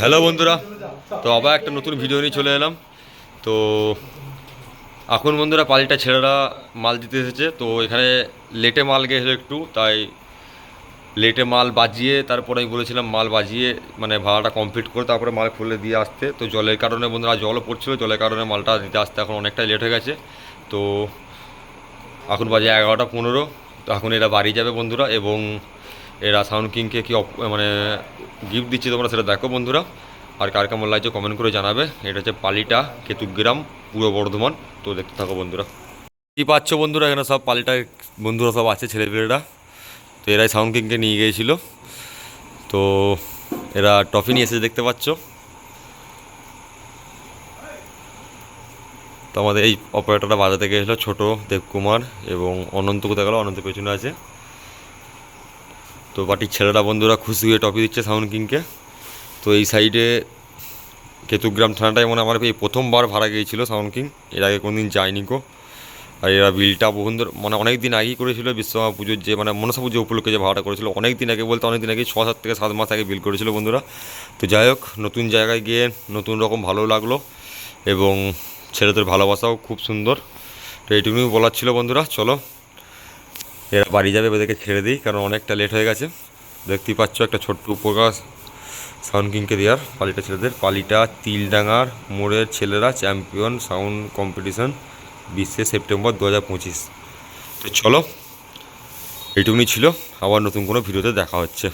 Hello বন্ধুরা, তো আবার একটা নতুন ভিডিও নিয়ে চলে এলাম। তো এখন বন্ধুরা পালিটা ছেলেরা মাল দিতে এসেছে, তো এখানে লেটে মাল গেছিল একটু, তাই লেটে মাল বাজিয়ে তারপরে আমি বলেছিলাম মাল বাজিয়ে মানে ভাড়াটা কমপ্লিট করে তারপরে মাল খুলে দিয়ে আসতে। তো জলের কারণে বন্ধুরা জলও পড়ছিল, জলের কারণে মালটা দিতে আসতে এখন অনেকটাই লেট হয়ে গেছে। তো এখন বাজে এগারোটা পনেরো, তো এখন এরা বাড়ি যাবে বন্ধুরা এবং এরা সাউন্ড কিংকে কী মানে গিফট দিচ্ছে তোমরা সেটা দেখো বন্ধুরা। আর কার কেমন লাগছে কমেন্ট করে জানাবে। এটা হচ্ছে পালিটা কেতুগ্রাম পূর্ব বর্ধমান। তো দেখতে থাকো বন্ধুরা। কী পাচ্ছ বন্ধুরা? এখানে সব পালিটা বন্ধুরা সব আছে ছেলেপেলেরা তো এরাই সাউন্ড কিংকে নিয়ে গিয়েছিল। তো এরা ট্রফি নিয়ে এসেছে, দেখতে পাচ্ছ? তো আমাদের এই অপারেটরটা বাজাতে গিয়েছিল ছোটো দেবকুমার এবং অনন্ত কোথায় গেল? অনন্ত পেছনে আছে। তো বাটির ছেলেরা বন্ধুরা খুশি হয়ে টপি দিচ্ছে সাউন্ড কিংকে। তো এই সাইডে কেতুগ্রাম থানাটায় মনে আমার এই প্রথমবার ভাড়া গিয়েছিল সাউন্ড কিং। এর আগে কোনোদিন যায়নি কো আর এরা বিলটা বহুন্দর মানে অনেক দিন আগেই করেছিল, বিশ্বকর্মা পুজোর যে মানে মনসা পুজো উপলক্ষে যে ভাড়াটা করেছিল অনেক দিন আগে বলতে অনেক দিন আগে ছ সাত থেকে সাত মাস আগে বিল করেছিল বন্ধুরা। তো যাই হোক, নতুন জায়গায় গিয়ে নতুন রকম ভালো লাগল এবং ছেলেদের ভালোবাসাও খুব সুন্দর। তো এইটুকুনি বলার ছিল বন্ধুরা, চলো। এরা বাড়ি যাবে, ওদেরকে ছেড়ে দিই, কারণ অনেকটা লেট হয়ে গেছে। দেখতেই পাচ্ছ একটা ছোট্ট উপকাশ সাউন্ড কিংকে দেওয়ার, পালিটা ছেলেদের পালিটা তিলডাঙ্গার মোড়ের ছেলেরা চ্যাম্পিয়ন সাউন্ড কম্পিটিশন বিশে সেপ্টেম্বর দু হাজার পঁচিশ। তো চলো, এইটুকুনি ছিল, আবার নতুন কোনো ভিডিওতে দেখা হচ্ছে।